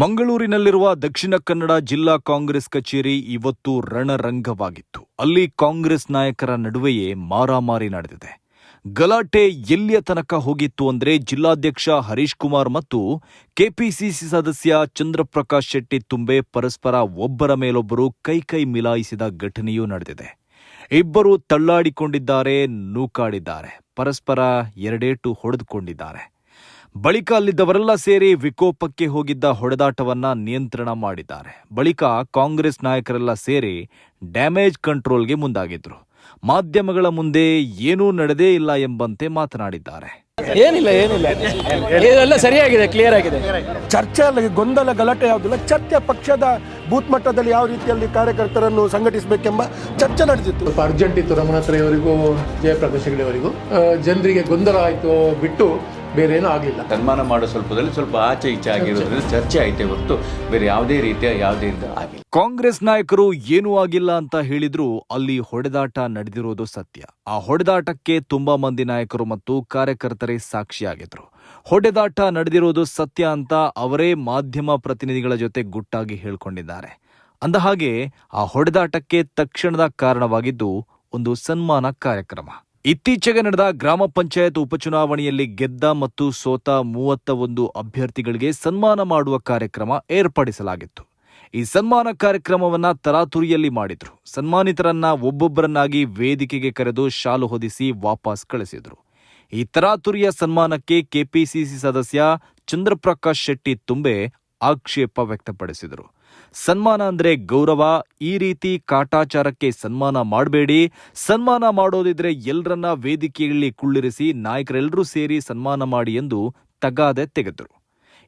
ಮಂಗಳೂರಿನಲ್ಲಿರುವ ದಕ್ಷಿಣ ಕನ್ನಡ ಜಿಲ್ಲಾ ಕಾಂಗ್ರೆಸ್ ಕಚೇರಿ ಇವತ್ತು ರಣರಂಗವಾಗಿತ್ತು. ಅಲ್ಲಿ ಕಾಂಗ್ರೆಸ್ ನಾಯಕರ ನಡುವೆಯೇ ಮಾರಾಮಾರಿ ನಡೆದಿದೆ. ಗಲಾಟೆ ಎಲ್ಲಿಯ ತನಕ ಹೋಗಿತ್ತು ಅಂದ್ರೆ ಜಿಲ್ಲಾಧ್ಯಕ್ಷ ಹರೀಶ್ ಕುಮಾರ್ ಮತ್ತು ಕೆಪಿಸಿಸಿ ಸದಸ್ಯ ಚಂದ್ರಪ್ರಕಾಶ್ ಶೆಟ್ಟಿ ತುಂಬೆ ಪರಸ್ಪರ ಒಬ್ಬರ ಮೇಲೊಬ್ಬರು ಕೈಕೈ ಮಿಲಾಯಿಸಿದ ಘಟನೆಯೂ ನಡೆದಿದೆ. ಇಬ್ಬರು ತಳ್ಳಾಡಿಕೊಂಡಿದ್ದಾರೆ, ನೂಕಾಡಿದ್ದಾರೆ. ಪರಸ್ಪರ ಎರಡೇಟು ಹೊಡೆದುಕೊಂಡಿದ್ದಾರೆ. ಬಳಿಕ ಅಲ್ಲಿದ್ದವರೆಲ್ಲ ಸೇರಿ ವಿಕೋಪಕ್ಕೆ ಹೋಗಿದ್ದ ಹೊಡೆದಾಟವನ್ನ ನಿಯಂತ್ರಣ ಮಾಡಿದ್ದಾರೆ. ಬಳಿಕ ಕಾಂಗ್ರೆಸ್ ನಾಯಕರೆಲ್ಲ ಸೇರಿ ಡ್ಯಾಮೇಜ್ ಕಂಟ್ರೋಲ್ಗೆ ಮುಂದಾಗಿದ್ರು. ಮಾಧ್ಯಮಗಳ ಮುಂದೆ ಏನೂ ನಡೆದೇ ಇಲ್ಲ ಎಂಬಂತೆ ಮಾತನಾಡಿದ್ದಾರೆ. ಏನಿಲ್ಲ ಏನಿಲ್ಲ. ಇದೆಲ್ಲ ಸರಿಯಾಗಿದೆ ಕ್ಲಿಯರ್ ಆಗಿದೆ. ಚರ್ಚೆ ಅಲ್ಲ ಗೊಂದಲ ಗಲಾಟೆ ಯಾವುದಿಲ್ಲ. ಚರ್ಚೆ ಪಕ್ಷದ ಬೂತ್ ಮಟ್ಟದಲ್ಲಿ ಯಾವ ರೀತಿಯಲ್ಲಿ ಕಾರ್ಯಕರ್ತರನ್ನು ಸಂಘಟಿಸಬೇಕೆಂಬ ಚರ್ಚೆ ನಡೆದಿತ್ತು. ಸ್ವಲ್ಪ ಅರ್ಜೆಂಟ್ ಇತ್ತು ರಮಣಾತ್ರಯವರಿಗೂ ಜಯಪ್ರಕಾಶ್ ಹೆಗಡೆಯವರಿಗೂ. ಜನರಿಗೆ ಗೊಂದಲ ಆಯಿತು ಬಿಟ್ಟು ಬೇರೆ ಏನೂ ಆಗಲಿಲ್ಲ. ಸನ್ಮಾನ ಮಾಡೋ ಸ್ವಲ್ಪದಲ್ಲಿ ಸ್ವಲ್ಪ ಆಚೆ ಈಚೆ ಆಗಿರೋದ್ರಿಂದ ಚರ್ಚೆ ಆಯ್ತೆ ಹೊರತು ಬೇರೆ ಯಾವುದೇ ರೀತಿಯ ಯಾವುದೇ ರೀತಿ ಆಗಿಲ್ಲ. ಕಾಂಗ್ರೆಸ್ ನಾಯಕರು ಏನೂ ಆಗಿಲ್ಲ ಅಂತ ಹೇಳಿದ್ರು ಅಲ್ಲಿ ಹೊಡೆದಾಟ ನಡೆದಿರೋದು ಸತ್ಯ. ಆ ಹೊಡೆದಾಟಕ್ಕೆ ತುಂಬಾ ಮಂದಿ ನಾಯಕರು ಮತ್ತು ಕಾರ್ಯಕರ್ತರೇ ಸಾಕ್ಷಿಯಾಗಿದ್ರು. ಹೊಡೆದಾಟ ನಡೆದಿರೋದು ಸತ್ಯ ಅಂತ ಅವರೇ ಮಾಧ್ಯಮ ಪ್ರತಿನಿಧಿಗಳ ಜೊತೆ ಗುಟ್ಟಾಗಿ ಹೇಳ್ಕೊಂಡಿದ್ದಾರೆ. ಅಂದ ಹಾಗೆ ಆ ಹೊಡೆದಾಟಕ್ಕೆ ತಕ್ಷಣದ ಕಾರಣವಾಗಿದ್ದು ಒಂದು ಸನ್ಮಾನ ಕಾರ್ಯಕ್ರಮ. ಇತ್ತೀಚೆಗೆ ನಡೆದ ಗ್ರಾಮ ಪಂಚಾಯತ್ ಉಪಚುನಾವಣೆಯಲ್ಲಿ ಗೆದ್ದ ಮತ್ತು ಸೋತ ಮೂವತ್ತ ಒಂದು ಅಭ್ಯರ್ಥಿಗಳಿಗೆ ಸನ್ಮಾನ ಮಾಡುವ ಕಾರ್ಯಕ್ರಮ ಏರ್ಪಡಿಸಲಾಗಿತ್ತು. ಈ ಸನ್ಮಾನ ಕಾರ್ಯಕ್ರಮವನ್ನ ತರಾತುರಿಯಲ್ಲಿ ಮಾಡಿದ್ರು. ಸನ್ಮಾನಿತರನ್ನ ಒಬ್ಬೊಬ್ಬರನ್ನಾಗಿ ವೇದಿಕೆಗೆ ಕರೆದು ಶಾಲು ಹೊದಿಸಿ ವಾಪಸ್ ಕಳಿಸಿದ್ರು. ಈ ತರಾತುರಿಯ ಸನ್ಮಾನಕ್ಕೆ ಕೆಪಿಸಿಸಿ ಸದಸ್ಯ ಚಂದ್ರಪ್ರಕಾಶ್ ಶೆಟ್ಟಿ ತುಂಬೆ ಆಕ್ಷೇಪ ವ್ಯಕ್ತಪಡಿಸಿದರು. ಸನ್ಮಾನ ಅಂದ್ರೆ ಗೌರವ, ಈ ರೀತಿ ಕಾಟಾಚಾರಕ್ಕೆ ಸನ್ಮಾನ ಮಾಡಬೇಡಿ. ಸನ್ಮಾನ ಮಾಡೋದಿದ್ರೆ ಎಲ್ಲರನ್ನ ವೇದಿಕೆಯಲ್ಲಿ ಕುಳ್ಳಿರಿಸಿ ನಾಯಕರೆಲ್ಲರೂ ಸೇರಿ ಸನ್ಮಾನ ಮಾಡಿ ಎಂದು ತಗಾದೆ ತೆಗೆದರು.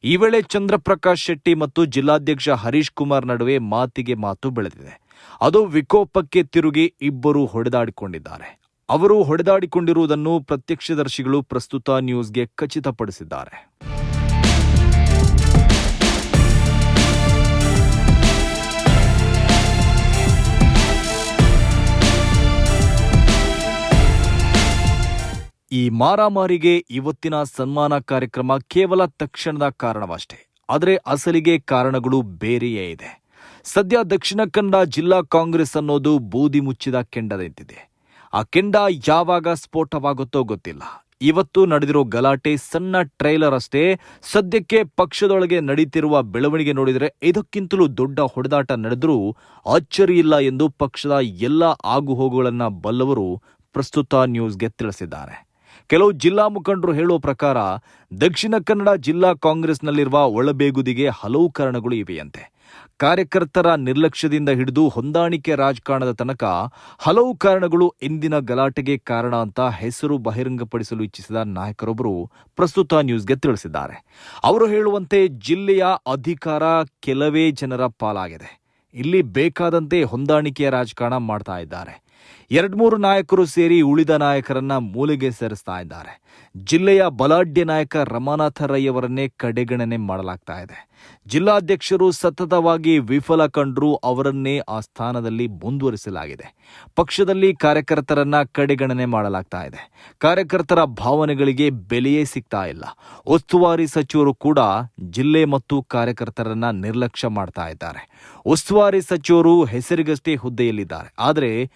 ಈ ವೇಳೆ ಚಂದ್ರಪ್ರಕಾಶ್ ಶೆಟ್ಟಿ ಮತ್ತು ಜಿಲ್ಲಾಧ್ಯಕ್ಷ ಹರೀಶ್ ಕುಮಾರ್ ನಡುವೆ ಮಾತಿಗೆ ಮಾತು ಬೆಳೆದಿದೆ. ಅದು ವಿಕೋಪಕ್ಕೆ ತಿರುಗಿ ಇಬ್ಬರು ಹೊಡೆದಾಡಿಕೊಂಡಿದ್ದಾರೆ. ಅವರು ಹೊಡೆದಾಡಿಕೊಂಡಿರುವುದನ್ನು ಪ್ರತ್ಯಕ್ಷದರ್ಶಿಗಳು ಪ್ರಸ್ತುತ ನ್ಯೂಸ್ಗೆ ಖಚಿತಪಡಿಸಿದ್ದಾರೆ. ಮಾರಾಮಾರಿಗೆ ಇವತ್ತಿನ ಸನ್ಮಾನ ಕಾರ್ಯಕ್ರಮ ಕೇವಲ ತಕ್ಷಣದ ಕಾರಣವಷ್ಟೇ, ಆದರೆ ಅಸಲಿಗೆ ಕಾರಣಗಳು ಬೇರೆಯೇ ಇದೆ. ಸದ್ಯ ದಕ್ಷಿಣ ಕನ್ನಡ ಜಿಲ್ಲಾ ಕಾಂಗ್ರೆಸ್ ಅನ್ನೋದು ಬೂದಿ ಮುಚ್ಚಿದ ಕೆಂಡದಂತಿದೆ ಆ ಕೆಂಡ ಯಾವಾಗ ಸ್ಫೋಟವಾಗುತ್ತೋ ಗೊತ್ತಿಲ್ಲ. ಇವತ್ತು ನಡೆದಿರೋ ಗಲಾಟೆ ಸಣ್ಣ ಟ್ರೈಲರ್ ಅಷ್ಟೇ. ಸದ್ಯಕ್ಕೆ ಪಕ್ಷದೊಳಗೆ ನಡೀತಿರುವ ಬೆಳವಣಿಗೆ ನೋಡಿದರೆ ಇದಕ್ಕಿಂತಲೂ ದೊಡ್ಡ ಹೊಡೆದಾಟ ನಡೆದರೂ ಅಚ್ಚರಿ ಇಲ್ಲ ಎಂದು ಪಕ್ಷದ ಎಲ್ಲ ಆಗುಹೋಗುಗಳನ್ನ ಬಲ್ಲವರು ಪ್ರಸ್ತುತ ನ್ಯೂಸ್ಗೆ ತಿಳಿಸಿದ್ದಾರೆ. ಕೆಲವು ಜಿಲ್ಲಾ ಮುಖಂಡರು ಹೇಳುವ ಪ್ರಕಾರ ದಕ್ಷಿಣ ಕನ್ನಡ ಜಿಲ್ಲಾ ಕಾಂಗ್ರೆಸ್ನಲ್ಲಿರುವ ಒಳಬೇಗುದಿಗೆ ಹಲವು ಕಾರಣಗಳು ಇವೆಯಂತೆ. ಕಾರ್ಯಕರ್ತರ ನಿರ್ಲಕ್ಷ್ಯದಿಂದ ಹಿಡಿದು ಹೊಂದಾಣಿಕೆ ರಾಜಕಾರಣದ ತನಕ ಹಲವು ಕಾರಣಗಳು ಇಂದಿನ ಗಲಾಟೆಗೆ ಕಾರಣ ಅಂತ ಹೆಸರು ಬಹಿರಂಗಪಡಿಸಲು ಇಚ್ಛಿಸಿದ ನಾಯಕರೊಬ್ಬರು ಪ್ರಸ್ತುತ ನ್ಯೂಸ್ಗೆ ತಿಳಿಸಿದ್ದಾರೆ. ಅವರು ಹೇಳುವಂತೆ ಜಿಲ್ಲೆಯ ಅಧಿಕಾರ ಕೆಲವೇ ಜನರ ಪಾಲಾಗಿದೆ. ಇಲ್ಲಿ ಬೇಕಾದಂತೆ ಹೊಂದಾಣಿಕೆಯ ರಾಜಕಾರಣ ಮಾಡ್ತಾ ಇದ್ದಾರೆ. ಎರಡ್ಮೂರು ನಾಯಕರು ಸೇರಿ ಉಳಿದ ನಾಯಕರನ್ನ ಮೂಲೆಗೆ ಸೇರಿಸ್ತಾ ಇದ್ದಾರೆ. ಜಿಲ್ಲೆಯ ಬಲಾಢ್ಯ ನಾಯಕ ರಮಾನಾಥ ರೈ ಅವರನ್ನೇ ಕಡೆಗಣನೆ ಮಾಡಲಾಗ್ತಾ ಇದೆ. ಜಿಲ್ಲಾಧ್ಯಕ್ಷರು ಸತತವಾಗಿ ವಿಫಲ ಕಂಡ್ರು ಅವರನ್ನೇ ಆ ಸ್ಥಾನದಲ್ಲಿ ಮುಂದುವರಿಸಲಾಗಿದೆ. ಪಕ್ಷದಲ್ಲಿ ಕಾರ್ಯಕರ್ತರನ್ನ ಕಡೆಗಣನೆ ಮಾಡಲಾಗ್ತಾ ಇದೆ. ಕಾರ್ಯಕರ್ತರ ಭಾವನೆಗಳಿಗೆ ಬೆಲೆಯೇ ಸಿಗ್ತಾ ಇಲ್ಲ. ಉಸ್ತುವಾರಿ ಸಚಿವರು ಕೂಡ ಜಿಲ್ಲೆ ಮತ್ತು ಕಾರ್ಯಕರ್ತರನ್ನ ನಿರ್ಲಕ್ಷ್ಯ ಮಾಡ್ತಾ ಇದ್ದಾರೆ. ಉಸ್ತುವಾರಿ ಸಚಿವರು ಹೆಸರಿಗಷ್ಟೇ ಹುದ್ದೆಯಲ್ಲಿದ್ದಾರೆ. ಆದರೆ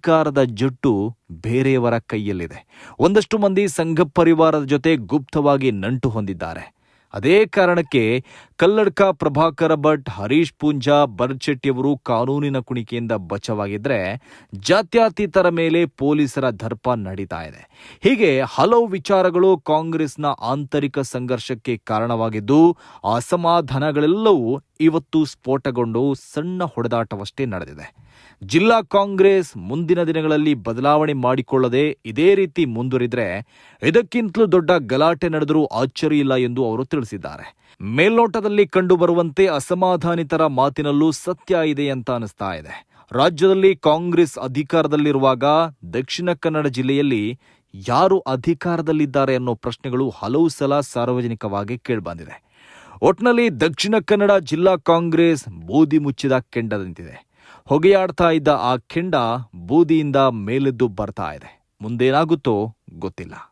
ಅಧಿಕಾರದ ಜುಟ್ಟು ಬೇರೆಯವರ ಕೈಯಲ್ಲಿದೆ. ಒಂದಷ್ಟು ಮಂದಿ ಸಂಘ ಪರಿವಾರದ ಜೊತೆ ಗುಪ್ತವಾಗಿ ನಂಟು ಹೊಂದಿದ್ದಾರೆ. ಅದೇ ಕಾರಣಕ್ಕೆ ಕಲ್ಲಡ್ಕ ಪ್ರಭಾಕರ ಭಟ್, ಹರೀಶ್ ಪೂಂಜಾ ಬರ್ಚೆಟ್ಟಿಯವರು ಕಾನೂನಿನ ಕುಣಿಕೆಯಿಂದ ಬಚಾವಾಗಿದ್ರೆ ಜಾತ್ಯತೀತರ ಮೇಲೆ ಪೊಲೀಸರ ದರ್ಪ ನಡೀತಾ ಇದೆ. ಹೀಗೆ ಹಲವು ವಿಚಾರಗಳು ಕಾಂಗ್ರೆಸ್ನ ಆಂತರಿಕ ಸಂಘರ್ಷಕ್ಕೆ ಕಾರಣವಾಗಿದ್ದು, ಅಸಮಾಧಾನಗಳೆಲ್ಲವೂ ಇವತ್ತು ಸ್ಫೋಟಗೊಂಡು ಸಣ್ಣ ಹೊಡೆದಾಟವಷ್ಟೇ ನಡೆದಿದೆ. ಜಿಲ್ಲಾ ಕಾಂಗ್ರೆಸ್ ಮುಂದಿನ ದಿನಗಳಲ್ಲಿ ಬದಲಾವಣೆ ಮಾಡಿಕೊಳ್ಳದೆ ಇದೇ ರೀತಿ ಮುಂದುವರಿದ್ರೆ ಇದಕ್ಕಿಂತಲೂ ದೊಡ್ಡ ಗಲಾಟೆ ನಡೆದರೂ ಆಶ್ಚರ್ಯ ಇಲ್ಲ ಎಂದು ಅವರು ತಿಳಿಸಿದ್ದಾರೆ. ಮೇಲ್ನೋಟದಲ್ಲಿ ಕಂಡುಬರುವಂತೆ ಅಸಮಾಧಾನಿತರ ಮಾತಿನಲ್ಲೂ ಸತ್ಯ ಇದೆ ಅಂತ ಅನಿಸ್ತಾ ಇದೆ. ರಾಜ್ಯದಲ್ಲಿ ಕಾಂಗ್ರೆಸ್ ಅಧಿಕಾರದಲ್ಲಿರುವಾಗ ದಕ್ಷಿಣ ಕನ್ನಡ ಜಿಲ್ಲೆಯಲ್ಲಿ ಯಾರು ಅಧಿಕಾರದಲ್ಲಿದ್ದಾರೆ ಅನ್ನೋ ಪ್ರಶ್ನೆಗಳು ಹಲವು ಸಲ ಸಾರ್ವಜನಿಕವಾಗಿ ಕೇಳಿಬಂದಿದೆ. ಒಟ್ನಲ್ಲಿ ದಕ್ಷಿಣ ಕನ್ನಡ ಜಿಲ್ಲಾ ಕಾಂಗ್ರೆಸ್ ಬೂದಿ ಮುಚ್ಚಿದ ಕೆಂಡದಂತಿದೆ ಹೊಗೆಯಾಡ್ತಾ ಇದ್ದ ಆ ಕೆಂಡ ಬೂದಿಯಿಂದ ಮೇಲೆದ್ದು ಬರ್ತಾ ಇದೆ. ಮುಂದೇನಾಗುತ್ತೋ ಗೊತ್ತಿಲ್ಲ.